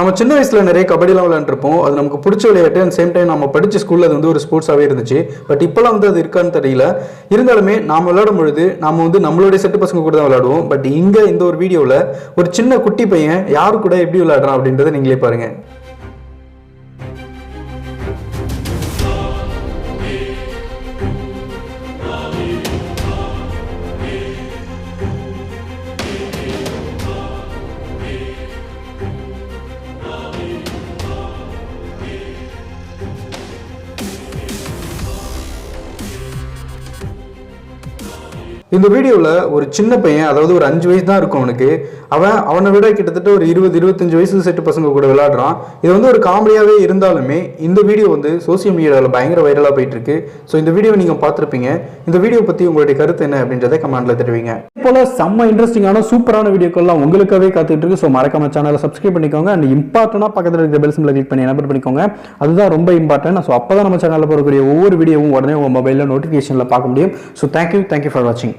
நம்ம சின்ன வயசில் நிறைய கபடிலாம் விளையாண்டுருப்போம். அது நமக்கு பிடிச்ச விளையாட்டு. அண்ட் சேம் டைம் நம்ம படித்த ஸ்கூலில் அது வந்து ஒரு ஸ்போர்ட்ஸாகவே இருந்துச்சு. பட் இப்போலாம் வந்து அது இருக்கான்னு தெரியல. இருந்தாலுமே நாம் விளையாடும் பொழுது நாம் வந்து நம்மளுடைய செட்டு பசங்க கூட தான் விளையாடுவோம். பட் இங்கே இந்த ஒரு வீடியோவில் ஒரு சின்ன குட்டி பையன் யார் கூட எப்படி விளையாடுறான் அப்படின்றத நீங்களே பாருங்கள் இந்த வீடியோவில் ஒரு சின்ன பையன் அதாவது ஒரு அஞ்சு வயசு தான் இருக்கும் அவனுக்கு. அவன் அவனை விட கிட்டத்தட்ட ஒரு இருபது இருபத்தஞ்சு வயசு செட்டு பசங்க கூட விளையாடுறான். இது வந்து ஒரு காமெடியாகவே இருந்தாலுமே இந்த வீடியோ வந்து சோசியல் மீடியாவில் பயங்கர வைரலாக போயிட்டு இருக்கு ஸோ இந்த வீடியோவை நீங்கள் பார்த்துருப்பீங்க. இந்த வீடியோ பற்றி உங்களுடைய கருத்து என்ன அப்படின்றத கமெண்ட்டில் தெரிவிங்க. போல செம்ம இன்ட்ரெஸ்டிங்கான சூப்பரான வீடியோக்கள்லாம் உங்களுக்காகவே காத்துட்டு இருக்கு ஸோ மறக்காம சேனலை சப்ஸ்கிரைப் பண்ணிக்கோங்க. அண்ட் இம்பார்ட்டனாக பக்கத்தில் இருக்கிற பெல் சிம்பிளை கிளிக் பண்ணி எனபிள் பண்ணிக்கோங்க. அதுதான் ரொம்ப இம்பார்ட்டன்ட் ஸோ அப்போ தான் நம்ம சேனலில் போகக்கூடிய ஒவ்வொரு வீடியோவும் உடனே உங்கள் மொபைலில் நோட்டிஃபிகேஷனில் பார்க்க முடியும். ஸோ தேங்க்யூ தேங்க்யூ ஃபார் வாட்சிங்